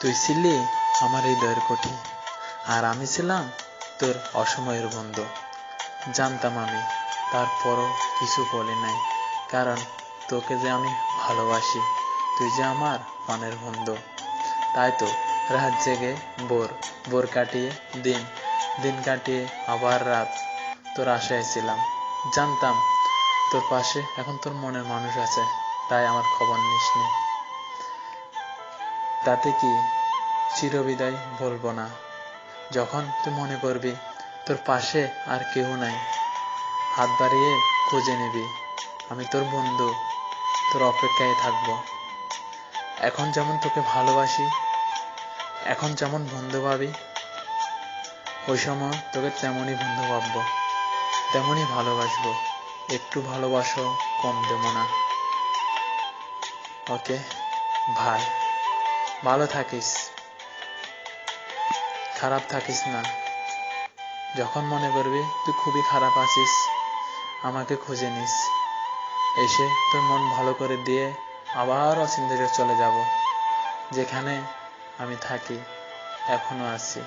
তুই ছিলি আমার হৃদয়ের কঠিন আর আমি ছিলাম তোর অসময়ের বন্ধু। জানতাম আমি, তারপরও কিছু বলি নাই, কারণ তোকে যে আমি ভালোবাসি, তুই যে আমার মনের বন্ধু। তাই তো রাত জেগে বোর বোর কাটিয়ে দিন দিন কাটিয়ে আবার রাত তোর আশায় ছিলাম। জানতাম তোর পাশে এখন তোর মনের মানুষ আছে, তাই আমার খবর নিস নি তাতে কি চিরবিদায় বলব না? যখন তুই মনে করবি তোর পাশে আর কেউ নাই, হাত বাড়িয়ে খুঁজে নিবি, আমি তোর বন্ধু, তোর অপেক্ষায় থাকব। এখন যেমন তোকে ভালোবাসি, এখন যেমন বন্ধু ভাবি, ওই সময় তোকে তেমনই বন্ধু ভাববো, তেমনই ভালোবাসবো। একটু ভালোবাসো কম দেব না। ওকে ভাই ভালো থাকিস, খারাপ থাকিস না। যখন মনে করবি তুই খুবই খারাপ আছিস, আমাকে খুঁজে নিস। এসে তোর মন ভালো করে দিয়ে আবার অচিন্তায় চলে যাব, যেখানে আমি থাকি, এখনও আছি।